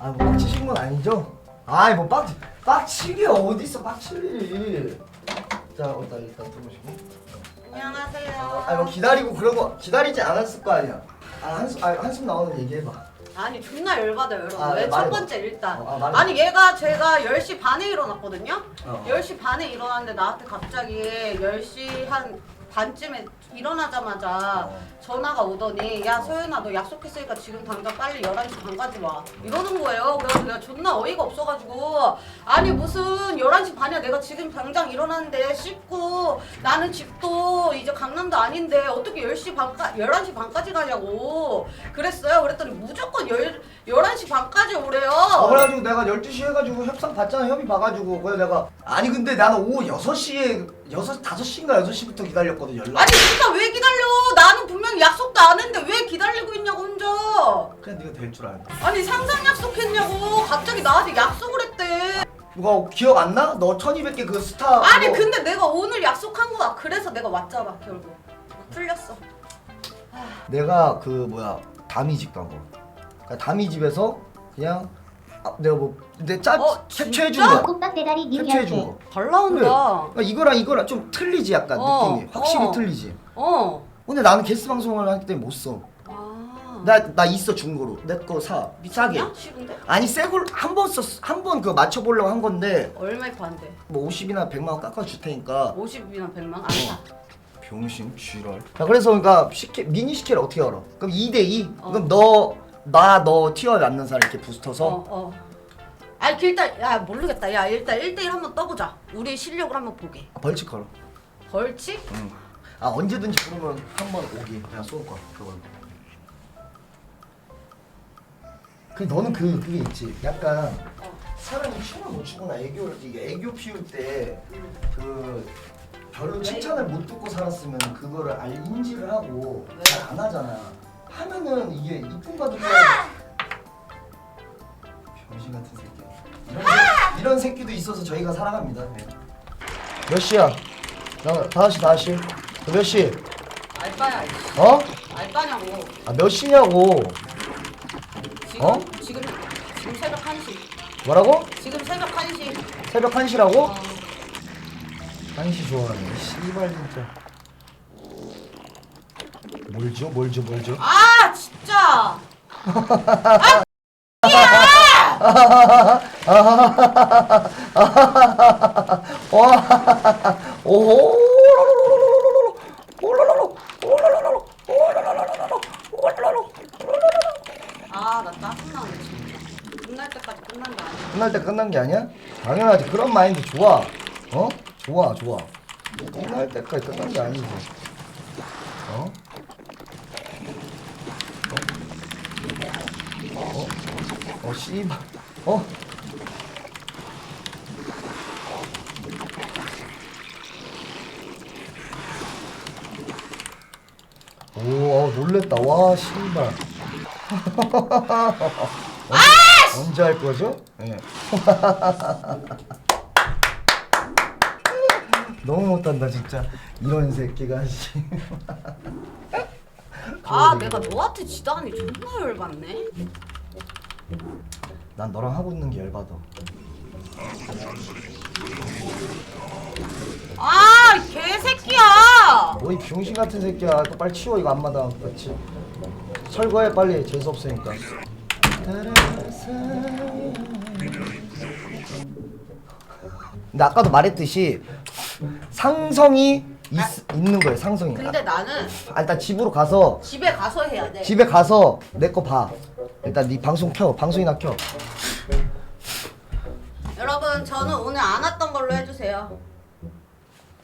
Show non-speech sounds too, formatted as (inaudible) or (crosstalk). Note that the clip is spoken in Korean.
아 뭐 빡치신 건 아니죠? 아이 뭐 빡, 빡치기 어딨어 빡칠 일이 자 어디다 일단 들어오시고 안녕하세요. 아니 뭐 기다리고 그런 거 기다리지 않았을 거 아니야 아 한숨 아, 한숨 나오는 얘기해봐 아니 존나 열받아요 여러분. 아, 네, 왜첫 말해봐. 번째 일단 어, 아, 말해봐. 아니 얘가 제가 10시 반에 일어났거든요. 어. 10시 반에 일어났는데 나한테 갑자기 10시 한 반쯤에 일어나자마자 어. 전화가 오더니 야 소연아 너 약속했으니까 지금 당장 빨리 11시 반까지 와. 이러는 거예요. 그래서 내가 존나 어이가 없어가지고. 아니 무슨 11시 반이야. 내가 지금 당장 일어났는데 씻고 나는 집도 이제 강남도 아닌데 어떻게 10시 반까 11시 반까지 가냐고 그랬어요. 그랬더니 무조건 10, 11시 반까지 오래요. 어, 그래가지고 내가 12시 해가지고 협상 받잖아. 협의 봐가지고. 그래 내가 아니 근데 나는 오후 6시에 6, 5시인가 6시부터 기다렸거든 연락 아니 진짜 왜 기다려? 나는 분명히 약속도 안 했는데 왜 기다리고 있냐고 혼자. 그냥 네가 될 줄 알고. 아니 상상 약속했냐고. 갑자기 나한테 약속을 했대. 누가 기억 안 나? 너 1200개 그 스타 아니 그거- 근데 내가 오늘 약속한 거야. 그래서 내가 왔잖아 결국. 풀렸어. 내가 그 뭐야 다미 집 간 거. 그러니까 다미 집에서 그냥 아, 내가 뭐내짜 어, 캡처해 준? 거야. 꽃밥 배달이 캡처해 준. 거. 잘 그래. 나온다 그러니까 이거랑 이거랑 좀 틀리지 약간 어, 느낌이 확실히 어. 틀리지. 어 근데 나는 게스트 방송을 하기 때문에 못 써. 아. 나나 있어 중고로 내 거 사. 싸게. 싫은데? 아니 새걸 한 번 썼 한 번 그 맞춰 보려고 한 건데 얼마에 파는데? 뭐 50이나 100만 원 깎아 줄 테니까 50이나 100만? 안 어. 사. 병신 쥐랄. 자 그래서 그러니까 시케, 미니 시케를 어떻게 알아? 그럼 2대 2. 어. 그럼 너 나 너 티어 맞는 사람 이렇게 부스터서 어, 어. 아니 일단 야 모르겠다. 야 일단 1대1 한번 떠보자. 우리 실력을 한번 보게. 벌칙 걸어. 벌칙? 응. 아 언제든지 부르면 한 번 오기 그냥 쏠 거야 그걸. 그 너는 그 그게 있지. 약간 사람이 춤을 못 추거나 애교 이게 애교 피울 때 그 별로 칭찬을 못 듣고 살았으면 그거를 알 인지를 하고 왜? 잘안 하잖아. 하면은 이게 받을 때 병신 같은 새끼야. 이런, 새, 이런 새끼도 있어서 저희가 살아갑니다. 네. 몇 시야? 나 다시 다시. 몇 시? 알바야. 이씨. 어? 알바냐고. 아 몇 시냐고? 지금 어? 지금 지금 새벽 1시. 뭐라고? 지금 새벽 1시. 새벽 1시라고? 어. 1시 좋아하네. 씨발 진짜. 뭘 줘? 뭘 줘? 뭘 줘? 아 진짜. 와. 아나 짜증나네 진짜. 끝날 때까지 끝난 게 아니야. 끝날 때 끝난 게 아니야? 당연하지. 그런 마인드 좋아. 어? 좋아, 좋아. 끝날 때까지 끝난 게 아니지. 어? 어? 어, 씨발. 어? 오, 어, 놀랬다. 와, 씨발. (laughs) 언제 할 거죠? 예. (laughs) 너무 못한다 진짜 이런 새끼가 씨. 아. (laughs) 내가 너한테 지다니 존나 열받네. 난 너랑 하고 있는 게 열받아. 아 개새끼야. 너이 병신 같은 새끼야. 이거 빨리 치워 이거 안마다 그렇지 철거해 빨리. 재수 없으니까. 근데 아까도 말했듯이 상성이 있, 있는 거예요 상성이 근데 나는 아, 일단 집으로 가서 집에 가서 해야 돼. 집에 가서 내 거 봐. 일단 네 방송 켜. 방송이나 켜. 여러분 저는 오늘 안 왔던 걸로 해주세요.